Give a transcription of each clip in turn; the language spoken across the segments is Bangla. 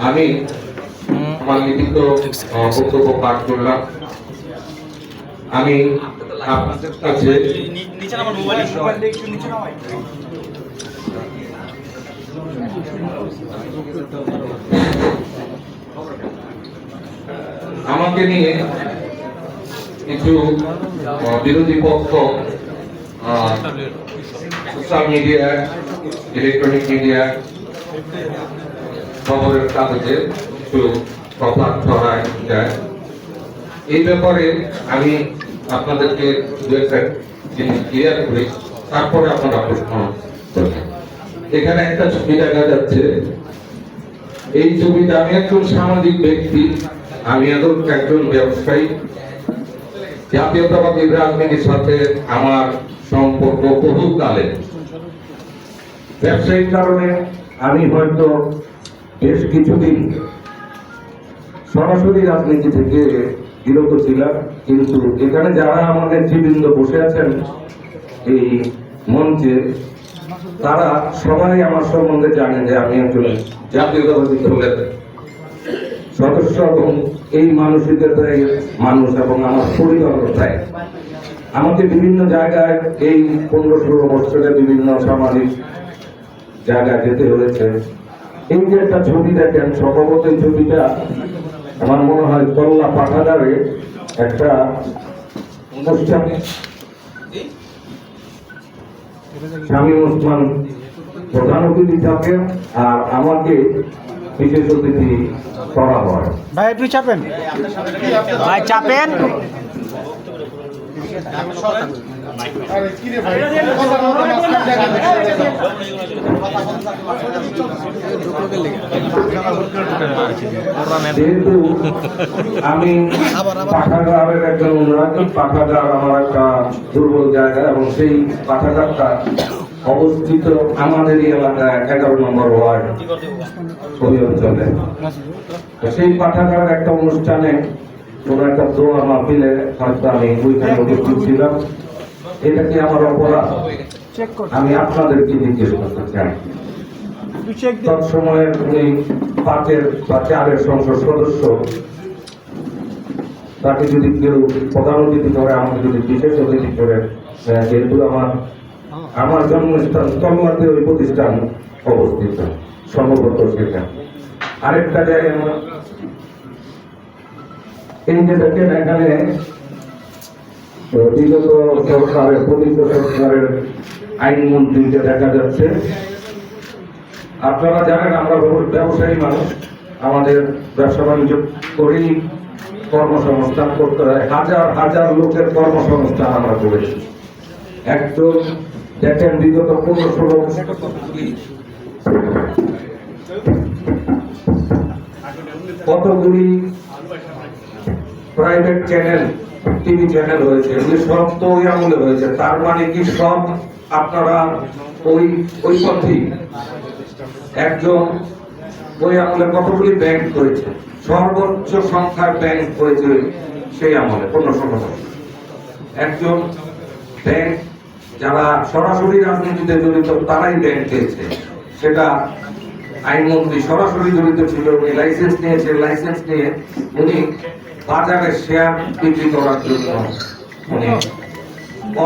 আমি আমার লিখিত আহ, বক্তব্য পাঠ করলাম আমি আপনাদের কাছে আমাকে নিয়ে কিছু আহ, বিরোধী পক্ষ সোশ্যাল মিডিয়া ইলেকট্রনিক মিডিয়া খবরের কাগজে কিছু প্রভাব ছড়ায় যায়। এই ব্যাপারে আমি আপনাদেরকে দু একটা জিনিস ক্লিয়ার করি, তারপরে আপনারা প্রশ্ন এখানে একটা ছবি দেখা যাচ্ছে। এই ছবিটা আমি একজন সামাজিক ব্যক্তি, আমি এখন একজন ব্যবসায়ী। জাতীয়তাবাদী রাজনীতির সাথে আমার সম্পর্ক বহুকালের। ব্যবসায়িক কারণে আমি হয়তো বেশ কিছুদিন সরাসরি রাজনীতি থেকে বিরত ছিলাম, কিন্তু এখানে যারা আমাদের জীবৃন্দ বসে আছেন এই মঞ্চে, তারা সবাই আমার সম্বন্ধে জানে যে আমি একজন জাতীয়তাবাদী দলের সদস্য এবং এই মানসিকতায় মানুষ এবং আমার পরিবারতায় আমাকে বিভিন্ন জায়গায় এই পনেরো ষোলো বছরে বিভিন্ন সামাজিক জায়গায় যেতে হয়েছে। এই যে একটা ছবি দেখেন সম্ভবত এই ছবিটা আমার মনে হয় কল্লা পাঠাগারে একটা অনুষ্ঠান। স্বামী ওসমান প্রধান অতিথি থাকেন আর আমাকে বিশেষ অতিথি করা হয়। ভাই একটু চাপেন? ভাই, চাপেন? আমি পাঠাগারের একজন অনুরাগ পাঠাগার আমার একটা দুর্বল জায়গা এবং সেই পাঠাগারটা অবস্থিত আমাদেরই এলাকায় এগারো নম্বর ওয়ার্ড ওই অঞ্চলে সেই পাঠাগার একটা অনুষ্ঠানে কোনো একটা দোয়া মাহফিলে হয়তো আমি ওইখানে উপস্থিত ছিলাম। এটা কি আমার অপরাধ? আমি আপনাদেরকে জিজ্ঞেস করতে চাই। তৎসময়ের উনি পাঁচের বা চারের সংসদ সদস্য। তাকে যদি কেউ প্রধান অতিথি করে আমাকে যদি বিশেষ অতিথি করে যেহেতু আমার আমার জন্মস্থান তন্মাতে ওই প্রতিষ্ঠান অবস্থিত সম্ভবত সেটা। আরেকটা জায়গায় এই যে দেখেন এখানে বিগত সরকারের পতিত সরকারের আইনমন্ত্রীকে দেখা যাচ্ছে। আপনারা জানেন, আমরা ব্যবসায়ী মানুষ। আমাদের ব্যবসা বাণিজ্য করেই কর্মসংস্থান করতে হয়। হাজার হাজার লোকের কর্মসংস্থান আমরা করেছি। একজন দেখেন, বিগত পনেরো কতগুলি প্রাইভেট চ্যানেল টিভি চ্যানেল হয়েছে, এগুলি সব তো ওই আমলে হয়েছে। তার মানে কি সব আপনারা ওই ওই পথেই? একজন ওই আমলে কতগুলি ব্যাংক করেছে? সর্বোচ্চ সংখ্যার ব্যাংক করেছে সেই আমলে, পনেরো ষোলো একজন ব্যাংক যারা সরাসরি রাজনীতিতে জড়িত, তারাই ব্যাংক পেয়েছে সেটা আইনমন্ত্রী সরাসরি জড়িত ছিল, উনি লাইসেন্স নিয়েছে লাইসেন্স নিয়ে উনি বাজারে শেয়ার বিক্রি করার জন্য উনি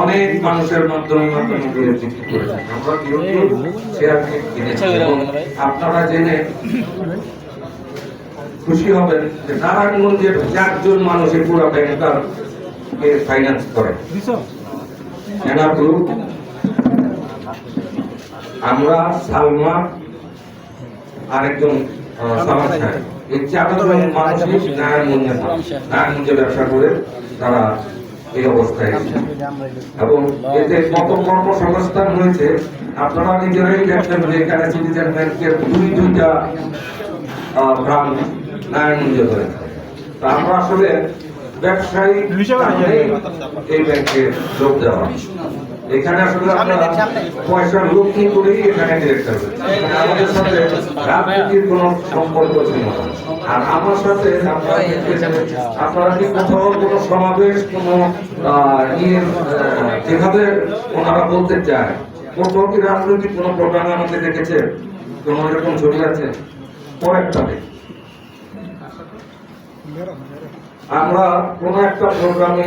অনেক মানুষের মাধ্যমে মাধ্যমে দিয়ে বিক্রি করেছেন। আমরা বিরোধী শেয়ার কিনেছি আপনারা জেনে খুশি হবেন যে নারায়ণগঞ্জের চারজন মানুষ এই পুরো ব্যাংকটা ফাইন্যান্স করে। গ্রুপ আমরা সালমা আরেকজন সাহেব। এই চারজন মানুষই নারায়ণগঞ্জে নারায়ণগঞ্জে ব্যবসা করে তারা এই অবস্থায় এবং এতে কত কর্মসংস্থান হয়েছে। আপনারা নিজেরাই দেখছেন যে এখানে সিটিজেন ব্যাংকের দুই দুইটা ব্রাঞ্চ নারায়ণগঞ্জে হয়েছে। তা আমরা আসলে ব্যবসায়ী এই ব্যাংকে যোগ দেওয়া। এখানে আসলে আপনারা পয়সার লোক কি করেই এখানে ডিরেক্টর আমাদের সাথে রাজনীতির কোনো সম্পর্ক ছিল না। আর আমার সাথে আপনারা কি কোথাও কোনো সমাবেশ কোনো ইয়ে যেভাবে ওনারা বলতে চায় কোথাও কি রাজনৈতিক কোনো প্রোগ্রামে আমাকে দেখেছে? কোনো এরকম ছবি আছে? পরেরটাতে আমরা কোনো একটা প্রোগ্রামে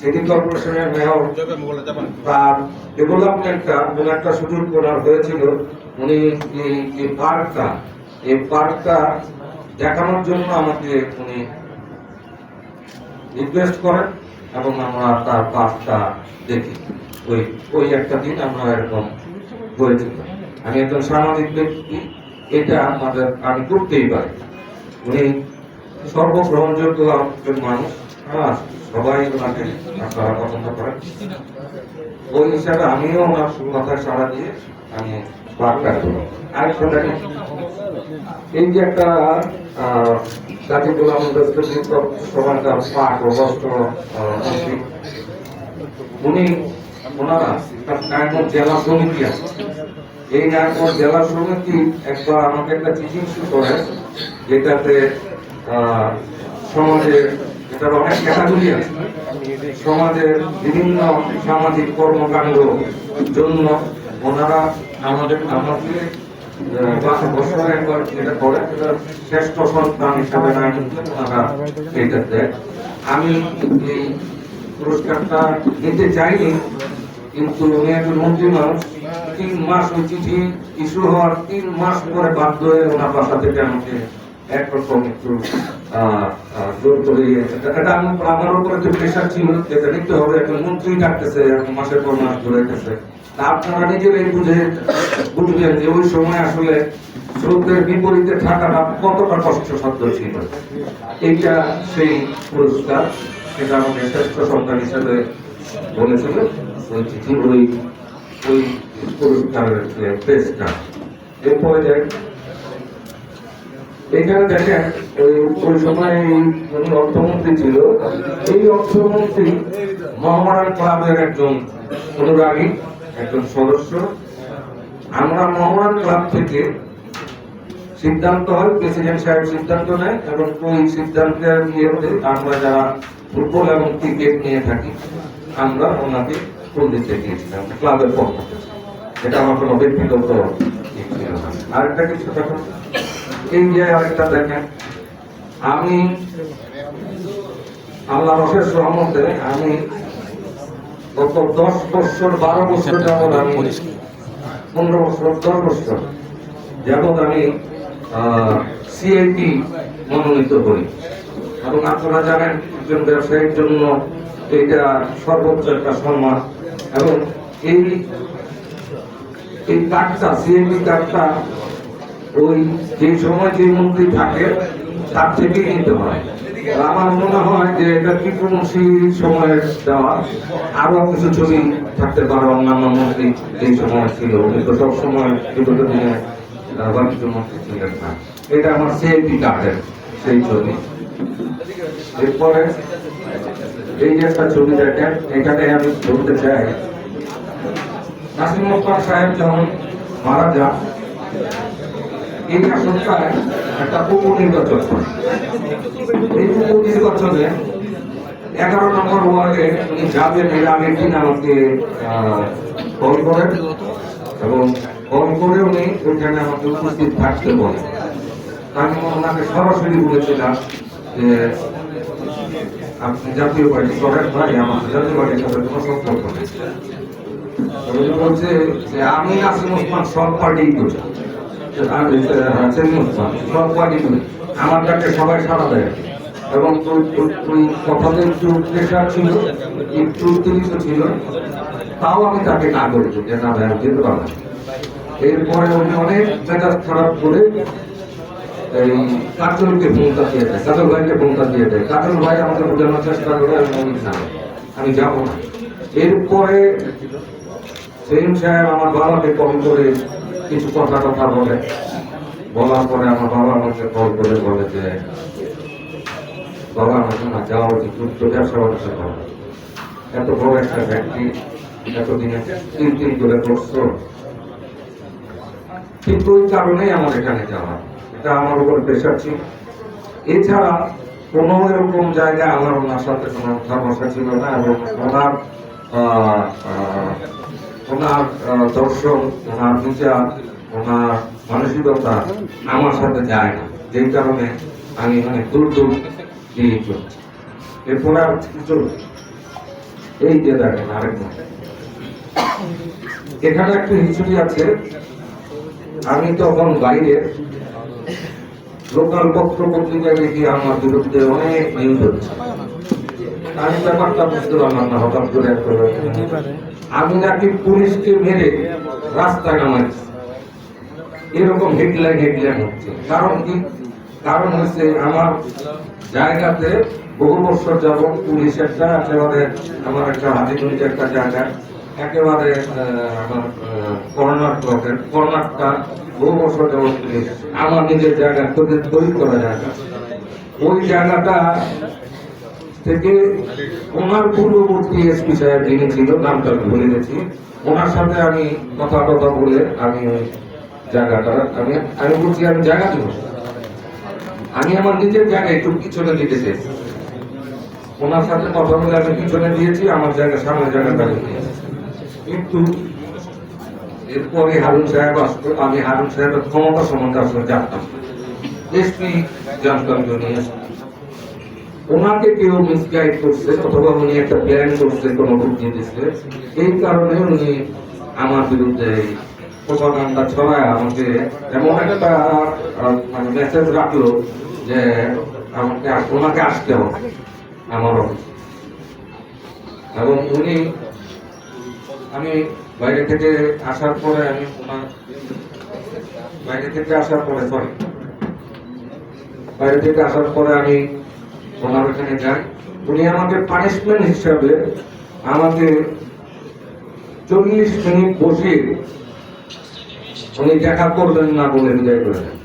সিটি কর্পোরেশনের মেয়র তার ডেভেলপমেন্টটা কোনো একটা সুযোগ করার হয়েছিল। উনি এই পার্কটা এই পার্কটা দেখানোর জন্য আমাকে উনি রিকোয়েস্ট করেন এবং আমরা তার পার্কটা দেখি। ওই ওই একটা দিন আমরা এরকম হয়েছিল আমি একজন সামাজিক ব্যক্তি, এটা আমাদের, আমি করতেই পারি। উনি সর্বগ্রহণযোগ্য মানুষ হ্যাঁ সবাই ওনাকে আপনারা পছন্দ করেন। ওই হিসাবে আমিও ওনার কথায় সাড়া দিয়ে আমি বার্তা করব আরেকটা দেখেন, এই যে একটা জাতি গোলাম সভাটা পাঠ ও বস্ত্র উনি ওনারা নারায়ণগঞ্জ জেলা সমিতি আছে। এই নারায়ণগঞ্জ জেলা সমিতি একবার আমাকে একটা ইস্যু করে, যেটাতে সমাজের এটার অনেক ক্যাটাগরি আছে। সমাজের বিভিন্ন সামাজিক কর্মকাণ্ড জন্য ওনারা আমাদের আমাকে আমি এই পুরস্কারটা নিতে চাইনি, কিন্তু উনি মন্ত্রী তিন মাস ইস্যু হওয়ার তিন মাস পরে বাধ্য হয়ে ওনার বাসা থেকে আমাকে একরকম একটু এটা এটা আমার উপরে যে প্রেশার ছিল যেটা নিতে হবে একজন মন্ত্রী ডাকতেছে মাসের পর মাস ধরে গেছে। আপনারা নিজেরাই বুঝে বুঝবেন যে ওই সময় আসলে স্রোতের বিপরীতে থাকাটা কতটা কষ্টসাধ্য ছিল। এইটা সেই পুরস্কার, সেটা আমাকে শ্রেষ্ঠ সন্তান হিসেবে বলেছিল, ওই চিঠি, ওই ওই পুরস্কারের এরপরে যাই এখানে দেখেন, ওই সময় অর্থমন্ত্রী ছিল, এই অর্থমন্ত্রী মহামারান ক্লাবের একজন অনুরাগী একজন সদস্য। আমরা মহামারান ক্লাব থেকে সিদ্ধান্ত হয়, প্রেসিডেন্ট সাহেব সিদ্ধান্ত নেয় এবং ওই সিদ্ধান্তের ইয়েতে আমরা যারা ফুটবল এবং ক্রিকেট নিয়ে থাকি, আমরা ওনাকে ফুল দিতে গিয়েছিলাম ক্লাবের পক্ষ এটা আমার কোনো ব্যক্তিগত। আরেকটা কিছু দেখুন এই যে আরেকটা দেখেন। আমি আল্লাহ রসের সহমতে আমি গত দশ বছর বারো বছর যাবৎ আমি পনেরো বছর দশ বছর যাবৎ আমি সিআইটি মনোনীত করি। এবং আপনারা জানেন একজন ব্যবসায়ীর জন্য এটা সর্বোচ্চ একটা সম্মান। এবং এই এই কার্ডটা সিএমপি কার্ডটা ওই যে সময় যে মন্ত্রী থাকে, তার থেকে নিতে হয়। আমার মনে হয় যে এটা টিপুমসি সময়ের দেওয়া। আরও কিছু ছবি থাকতে পারে, অন্যান্য মন্ত্রী এই সময় ছিল। উনি তো সব সময় বিগত দিনে এটা আমার সিএমপি কার্ডের সেই ছবি। এরপরে এই যে একটা ছবি দেখেন, এখানে আমি বলতে চাই নাসিম ওসমান সাহেব যখন মারা যান এই আসনটায় একটা উপনির্বাচন। এই উপনির্বাচনে এগারো নম্বর ওয়ার্ডে উনি যাবেন, এর আগের দিন আমাকে কল করেন এবং কল করে উনি ওইখানে আমাকে উপস্থিত থাকতে বলেন আমি ওনাকে সরাসরি বলেছিলাম যে আপনি জাতীয় পার্টি করেন ভাই আমার, জাতীয় পার্টির সাথে কোনো সম্পর্ক নেই। বলছে যে, আমি নাসিম ওসমান সব পার্টি করি আমার ডাকে সবাই সাড়া দেয় এবং কথাতে একটু প্রেশার ছিল একটু উত্তেজিত ছিল তাও আমি তাকে না করেছি যে না ভাই আমি যেতে পারব এরপরে উনি অনেক মেজাজ খারাপ করে এই কাজলকে ফোনটা দিয়ে দেয় কাজল ভাইকে ফোনটা দিয়ে দেয় কাজল ভাই আমাকে বোঝানোর চেষ্টা করে আমি আমি যাব না। এরপরে সেলিম সাহেব আমার বাবাকে কল করে কিছু কথা কথা বলে। বলার পরে আমার বাবা আমাকে কল করে বলে যে, বাবা আমাকে না যাওয়া উচিত তো ব্যবসা বাণিজ্য করো। এত বড় একটা ব্যক্তি, এতদিনে তিন তিন করে করছ। কিন্তু ওই কারণেই আমার এখানে যাওয়া। এটা আমার উপর প্রেশার ছিল। এছাড়া কোনো এরকম জায়গায় আমার ওনার সাথে কোনো সমস্যা ছিল না, এবং ওনার ওনার দর্শন, ওনার বিচার, ওনার মানসিকতা আমার সাথে যায় না। যেই কারণে আমি মানে দূর দূর দিয়ে চলছি এরপরে আর কিছু এই যে দেখেন আরেকজন এখানে একটা হিস্ট্রি আছে। আমি তখন বাইরে লোকাল পত্র পত্রিকায় দেখি আমার বিরুদ্ধে অনেক নিউজ হচ্ছে। আমি ব্যাপারটা বুঝতে পারলাম না, হঠাৎ করে। আমি নাকি পুলিশকে মেরে রাস্তায় নামাচ্ছি এরকম হেডলাইন হেডলাইন হচ্ছে। কারণ কি? কারণ হচ্ছে আমার জায়গাতে বহু বছর যাব পুলিশ একটা, একেবারে আমার একটা হাতিগঞ্জ একটা জায়গা। একেবারে আমার কর্নার ব্লকের, কর্নারটা বহু বছর যাব পুলিশ, আমার নিজের জায়গা তৈরি তৈরি করা জায়গা। ওই জায়গাটা থেকে ওনার পূর্ববর্তী এসপি সাহেব যিনি ছিল, নামটা ভুলে গেছি। ওনার সাথে আমি কথা কথা বলে আমি ওই জায়গাটা, আমি আমি বলছি, আমি জায়গা দেব। আমি আমার নিজের জায়গা একটু পিছনে দিতে চেয়েছি ওনার সাথে কথা বলে আমি পিছনে দিয়েছি, আমার জায়গা সামনে জায়গাটা। কিন্তু এরপরে হারুন সাহেব আসতো আমি হারুন সাহেবের ক্ষমতা সম্বন্ধে আসলে জানতাম এসপি জানতাম যে উনি SP ওনাকে কেউ মিসগাইড করছে, অথবা উনি একটা প্ল্যান করছে, কোনো বুদ্ধি দিচ্ছে এই কারণে উনি আমার বিরুদ্ধে প্রপাগান্ডা ছড়ায় আমাকে এমন একটা মানে মেসেজ রাখল যে আমাকে ওনাকে আসতে হবে আমার এবং উনি, আমি বাইরে থেকে আসার পরে আমি ওনার, বাইরে থেকে আসার পরে সরি বাইরে থেকে আসার পরে আমি ওনার ওখানে যাই। উনি আমাকে পানিশমেন্ট হিসাবে আমাকে চল্লিশ মিনিট বসে উনি দেখা করবেন না বলে বিদায় করে দেন।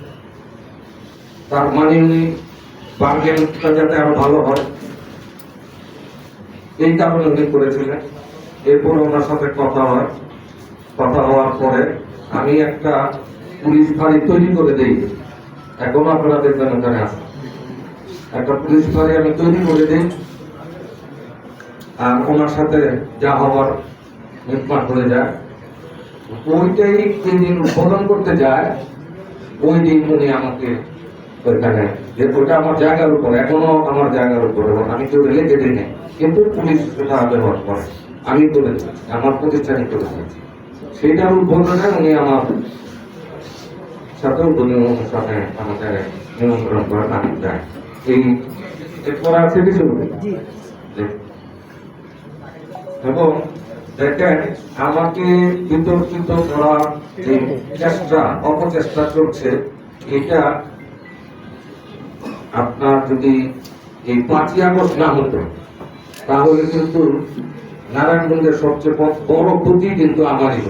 তার মানে উনি বার্গেনটা যাতে আরও ভালো হয়। এই কারণে উনি করেছিলেন। এরপর ওনার সাথে কথা হয়। কথা হওয়ার পরে আমি একটা পুলিশ ফাঁড়ি তৈরি করে দিই। এখন আপনারা দেখবেন ওখানে আছে। একটা পুলিশ ফাঁড়ি আমি তৈরি করে দিই। আর ওনার সাথে যা হবার মিটমাট হয়ে যায়। ওইটাই যেদিন উদ্বোধন করতে যায়। ওই দিন উনি আমাকে ওইখানে যে ওটা আমার জায়গার উপর, এখনও আমার জায়গার উপর আমি কেউ রেলে কেটে নেই। কিন্তু পুলিশ সেটা ব্যবহার করে। আমি করে আমার প্রতিষ্ঠানে করে সেটার উদ্বোধনে উনি আমার সাথে উদ্বোধনী অনুষ্ঠানে আমাদের নিমন্ত্রণ করেন আমি যাই। এরপর আছে কিছু? এবং দেখেন আমাকে বিতর্কিত করার যে চেষ্টা অপচেষ্টা চলছে এটা আপনার যদি এই পাঁচই আগস্ট না হতো তাহলে কিন্তু নারায়ণগঞ্জের সবচেয়ে বড় ক্ষতি কিন্তু আমারই।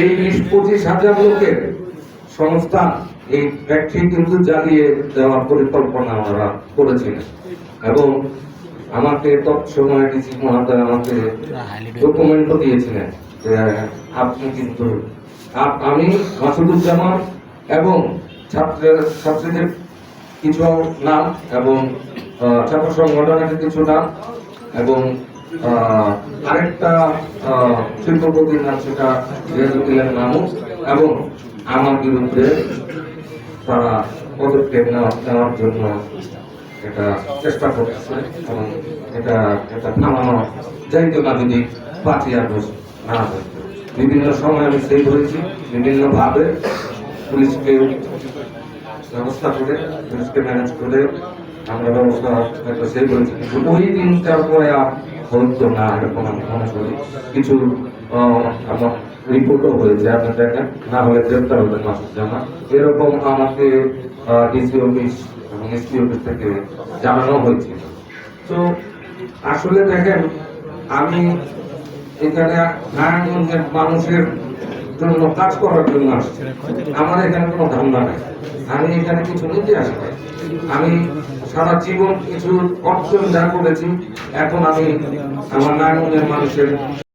এই বিশ পঁচিশ হাজার লোকের সংস্থা এই ফ্যাক্টরি কিন্তু জ্বালিয়ে দেওয়ার পরিকল্পনা আমরা করেছিলেন এবং আমাকে তৎসময় ডিসি মহাদয় আমাকে ডকুমেন্টও দিয়েছিলেন যে, আপনি কিন্তু আমি মাসুদুজ্জামান এবং ছাত্র, ছাত্রীদের কিছু নাম এবং ছাত্র সংগঠনের কিছু নাম এবং আরেকটা শিল্পপতির নাম সেটা রেজুকিলের নামও এবং আমার বিরুদ্ধে তারা পদক্ষেপ নেওয়া- নেওয়ার জন্য এটা চেষ্টা করতেছে এবং এটা এটা থামানো যাইতো না যদি পাঁচই আগস্ট না বিভিন্ন সময় আমি সেই হয়েছি বিভিন্ন ভাবে পুলিশকে ব্যবস্থা করে, পুলিশকে ম্যানেজ করে আমরা ব্যবস্থা একটা সেই করেছি কিন্তু ওই দিনটার পরে আর হতো না, এরকম আমি মনে করি। কিছু আমার রিপোর্টও হয়েছে, আপনি দেখেন। না হলে গ্রেপ্তার হবেন মাসুদ জামা এরকম আমাকে ডিসি অফিস এবং এসপি অফিস থেকে জানানো হয়েছিল তো আসলে দেখেন, আমি এখানে নারায়ণগঞ্জের মানুষের জন্য কাজ করার জন্য আসছি। আমার এখানে কোনো ধান্দা নেই। আমি এখানে কিছু নিতে আসি আমি সারা জীবন কিছু অর্জন যা করেছি, এখন আমি আমার নারায়ণগঞ্জের মানুষের